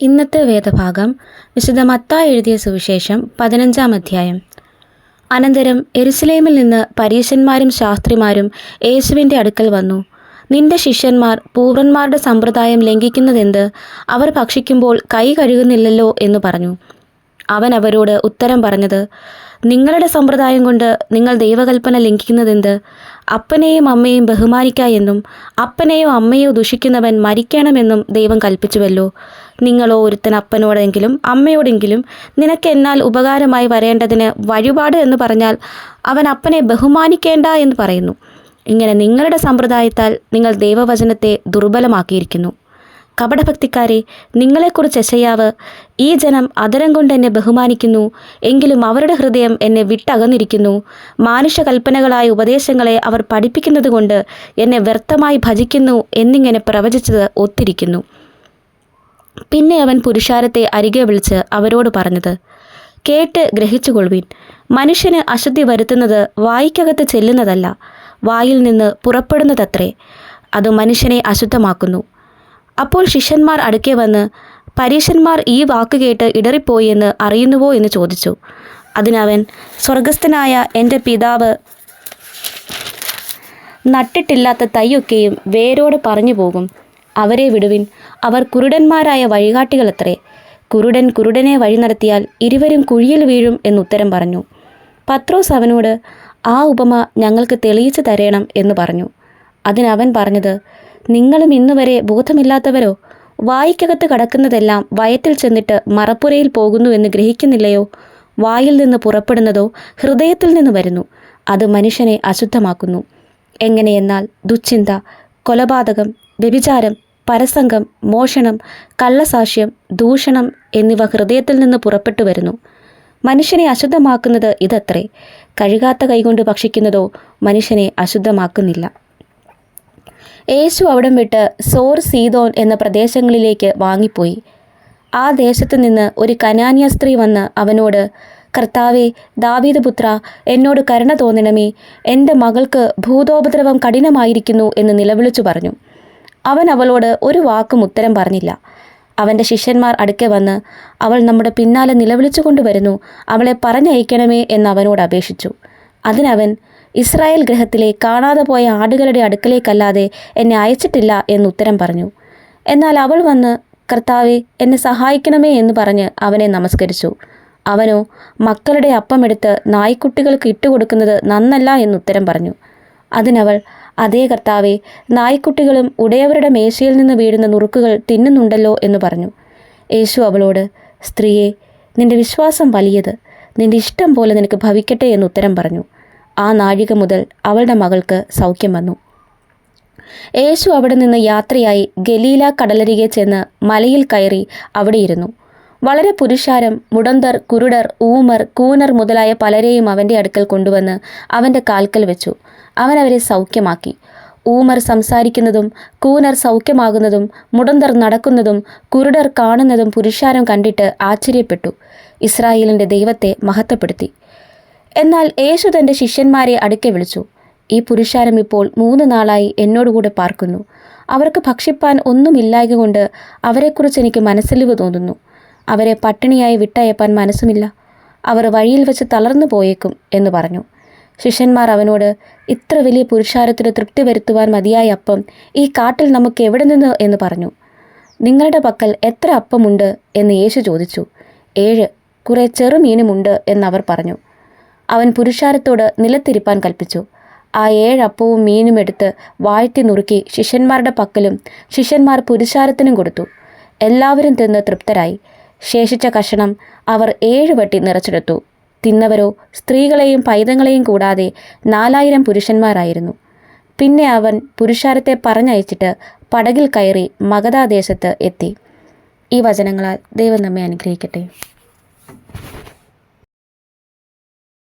ഇന്നത്തെ വേദഭാഗം വിശുദ്ധ മത്തായി എഴുതിയ സുവിശേഷം പതിനഞ്ചാം അധ്യായം. അനന്തരം എരുസലേമിൽ നിന്ന് പരീശന്മാരും ശാസ്ത്രിമാരും യേശുവിന്റെ അടുക്കൽ വന്നു. നിന്റെ ശിഷ്യന്മാർ പൂർവന്മാരുടെ സമ്പ്രദായം ലംഘിക്കുന്നതെന്ത്? അവർ ഭക്ഷിക്കുമ്പോൾ കൈ കഴുകുന്നില്ലല്ലോ എന്ന് പറഞ്ഞു. അവൻ അവരോട് ഉത്തരം പറഞ്ഞത് നിങ്ങളുടെ സമ്പ്രദായം കൊണ്ട് നിങ്ങൾ ദൈവകൽപ്പന ലംഘിക്കുന്നതെന്ത്? അപ്പനെയും അമ്മയും ബഹുമാനിക്ക എന്നും അപ്പനെയോ അമ്മയോ ദുഷിക്കുന്നവൻ മരിക്കണമെന്നും ദൈവം കൽപ്പിച്ചുവല്ലോ. നിങ്ങളോ ഒരുത്തൻ അപ്പനോടെങ്കിലും അമ്മയോടെങ്കിലും നിനക്ക് എന്നാൽ ഉപകാരമായി വരേണ്ടതിന് വഴിപാട് എന്ന് പറഞ്ഞാൽ അവൻ അപ്പനെ ബഹുമാനിക്കേണ്ട എന്ന് പറയുന്നു. ഇങ്ങനെ നിങ്ങളുടെ സമ്പ്രദായത്താൽ നിങ്ങൾ ദൈവവചനത്തെ ദുർബലമാക്കിയിരിക്കുന്നു. കപടഭക്തിക്കാരെ നിങ്ങളെക്കുറിച്ച് എശയാവ് ഈ ജനം അതരം കൊണ്ട് എന്നെ ബഹുമാനിക്കുന്നു എങ്കിലും അവരുടെ ഹൃദയം എന്നെ വിട്ടകന്നിരിക്കുന്നു. മാനുഷ കൽപ്പനകളായ ഉപദേശങ്ങളെ അവർ പഠിപ്പിക്കുന്നത് കൊണ്ട് എന്നെ വ്യർത്ഥമായി ഭജിക്കുന്നു എന്നിങ്ങനെ പ്രവചിച്ചത് ഒത്തിരിക്കുന്നു. പിന്നെ അവൻ പുരുഷാരത്തെ അരികെ വിളിച്ച് അവരോട് പറഞ്ഞത് കേട്ട് ഗ്രഹിച്ചുകൊള്ളുവിൻ. മനുഷ്യന് അശുദ്ധി വരുത്തുന്നത് വായിക്കകത്ത് ചെല്ലുന്നതല്ല വായിൽ നിന്ന് പുറപ്പെടുന്നതത്രേ. അത് മനുഷ്യനെ അശുദ്ധമാക്കുന്നു. അപ്പോൾ ശിഷ്യന്മാർ അടുക്കെ വന്ന് പരീശന്മാർ ഈ വാക്ക് കേട്ട് ഇടറിപ്പോയി അറിയുന്നുവോ എന്ന് ചോദിച്ചു. അതിനവൻ സ്വർഗസ്ഥനായ എന്റെ പിതാവ് നട്ടിട്ടില്ലാത്ത തൈയൊക്കെയും വേരോട് പറഞ്ഞു പോകും. അവരെ വിടുവിൻ. അവർ കുരുടന്മാരായ വഴികാട്ടികളത്രേ. കുരുടൻ കുരുടനെ വഴി നടത്തിയാൽ ഇരുവരും കുഴിയിൽ വീഴും എന്നുത്തരം പറഞ്ഞു. പത്രോസ് അവനോട് ആ ഉപമ ഞങ്ങൾക്ക് തെളിയിച്ചു തരേണം എന്ന് പറഞ്ഞു. അതിനവൻ പറഞ്ഞത് നിങ്ങളും ഇന്നുവരെ ബോധമില്ലാത്തവരോ? വായിക്കകത്ത് കടക്കുന്നതെല്ലാം വയറ്റിൽ ചെന്നിട്ട് മറപ്പുരയിൽ പോകുന്നു എന്ന് ഗ്രഹിക്കുന്നില്ലയോ? വായിൽ നിന്ന് പുറപ്പെടുന്നതോ ഹൃദയത്തിൽ നിന്ന് വരുന്നു? അത് മനുഷ്യനെ അശുദ്ധമാക്കുന്നു. എങ്ങനെയെന്നാൽ ദുശ്ചിന്ത കൊലപാതകം വ്യഭിചാരം പരസംഗം മോഷണം കള്ളസാക്ഷ്യം ദൂഷണം എന്നിവ ഹൃദയത്തിൽ നിന്ന് പുറപ്പെട്ടു വരുന്നു. മനുഷ്യനെ അശുദ്ധമാക്കുന്നത് ഇതത്രേ. കഴുകാത്ത കൈകൊണ്ട് ഭക്ഷിക്കുന്നതോ മനുഷ്യനെ അശുദ്ധമാക്കുന്നില്ല. യേശു അവിടം വിട്ട് സോർ സീതോൻ എന്ന പ്രദേശങ്ങളിലേക്ക് വാങ്ങിപ്പോയി. ആ ദേശത്ത് നിന്ന് ഒരു കനാന്യ സ്ത്രീ വന്ന് അവനോട് കർത്താവെ ദാവീദ് പുത്ര എന്നോട് കരുണ തോന്നണമേ. എന്റെ മകൾക്ക് ഭൂതോപദ്രവം കഠിനമായിരിക്കുന്നു എന്ന് നിലവിളിച്ചു പറഞ്ഞു. അവൻ അവളോട് ഒരു വാക്കും ഉത്തരം പറഞ്ഞില്ല. അവന്റെ ശിഷ്യന്മാർ അടുക്കെ വന്ന് അവൾ നമ്മുടെ പിന്നാലെ നിലവിളിച്ചു കൊണ്ടുവരുന്നു അവളെ പറഞ്ഞയക്കണമേ എന്ന് അവനോട് അപേക്ഷിച്ചു. അതിനവൻ ഇസ്രായേൽ ഗ്രഹത്തിലെ കാണാതെ പോയ ആടുകളുടെ അടുക്കലേക്കല്ലാതെ എന്നെ അയച്ചിട്ടില്ല എന്ന് ഉത്തരം പറഞ്ഞു. എന്നാൽ അവൾ വന്ന് കർത്താവെ എന്നെ സഹായിക്കണമേ എന്ന് പറഞ്ഞ് അവനെ നമസ്കരിച്ചു. അവനോ മക്കളുടെ അപ്പമെടുത്ത് നായ്ക്കുട്ടികൾക്ക് ഇട്ടുകൊടുക്കുന്നത് നന്നല്ല എന്ന് ഉത്തരം പറഞ്ഞു. അതിനവൾ അതേ കർത്താവെ നായ്ക്കുട്ടികളും ഉടയവരുടെ മേശയിൽ നിന്ന് വീഴുന്ന നുറുക്കുകൾ തിന്നുന്നുണ്ടല്ലോ എന്ന് പറഞ്ഞു. യേശു അവളോട് സ്ത്രീയെ നിന്റെ വിശ്വാസം വലിയത് നിന്റെ ഇഷ്ടം പോലെ നിനക്ക് ഭവിക്കട്ടെ എന്ന് ഉത്തരം പറഞ്ഞു. ആ നാഴിക മുതൽ അവളുടെ മകൾക്ക് സൗഖ്യം വന്നു. യേശു അവിടെ നിന്ന് യാത്രയായി ഗലീല കടലരികെ ചെന്ന് മലയിൽ കയറി അവിടെയിരുന്നു. വളരെ പുരുഷാരം മുടന്തർ കുരുടർ ഊമർ കൂനർ മുതലായ പലരെയും അവന്റെ അടുക്കൽ കൊണ്ടുവന്ന് അവന്റെ കാൽക്കൽ വെച്ചു. അവൻ അവരെ സൗഖ്യമാക്കി. ഊമർ സംസാരിക്കുന്നതും കൂനർ സൗഖ്യമാകുന്നതും മുടന്തർ നടക്കുന്നതും കുരുടർ കാണുന്നതും പുരുഷാരം കണ്ടിട്ട് ആശ്ചര്യപ്പെട്ടു. ഇസ്രായേലിന്റെ ദൈവത്തെ മഹത്വപ്പെടുത്തി. എന്നാൽ യേശു തന്റെ ശിഷ്യന്മാരെ അടുക്കെ വിളിച്ചു. ഈ പുരുഷാരം ഇപ്പോൾ മൂന്ന് നാളായി എന്നോടുകൂടെ പാർക്കുന്നു. അവർക്ക് ഭക്ഷിപ്പാൻ ഒന്നുമില്ലായക കൊണ്ട് അവരെക്കുറിച്ച് എനിക്ക് മനസ്സിലിവ് തോന്നുന്നു. അവരെ പട്ടിണിയായി വിട്ടയപ്പാൻ മനസ്സുമില്ല. അവർ വഴിയിൽ വെച്ച് തളർന്നു പോയേക്കും എന്ന് പറഞ്ഞു. ശിഷ്യന്മാർ അവനോട് ഇത്ര വലിയ പുരുഷാരത്തിന് തൃപ്തി വരുത്തുവാൻ മതിയായ അപ്പം ഈ കാട്ടിൽ നമുക്ക് എവിടെ നിന്ന്? എന്ന് പറഞ്ഞു. നിങ്ങളുടെ പക്കൽ എത്ര അപ്പമുണ്ട്? എന്ന് യേശു ചോദിച്ചു. ഏഴ്. കുറെ ചെറുമീനുമുണ്ട് എന്നവർ പറഞ്ഞു. അവൻ പുരുഷാരത്തോട് നിലത്തിരിപ്പാൻ കൽപ്പിച്ചു. ആ ഏഴപ്പവും മീനും എടുത്ത് വാഴ്ത്തി നുറുക്കി ശിഷ്യന്മാരുടെ പക്കലും ശിഷ്യന്മാർ പുരുഷാരത്തിനും കൊടുത്തു. എല്ലാവരും തിന്ന് തൃപ്തരായി. ശേഷിച്ച കഷണം അവർ ഏഴ് വട്ടി നിറച്ചെടുത്തു. തിന്നവരോ സ്ത്രീകളെയും പൈതങ്ങളെയും കൂടാതെ നാലായിരം പുരുഷന്മാരായിരുന്നു. പിന്നെ അവൻ പുരുഷാരത്തെ പറഞ്ഞയച്ചിട്ട് പടകിൽ കയറി മഗധാദേശത്ത് എത്തി. ഈ വചനങ്ങളാൽ ദൈവം നമ്മെ അനുഗ്രഹിക്കട്ടെ.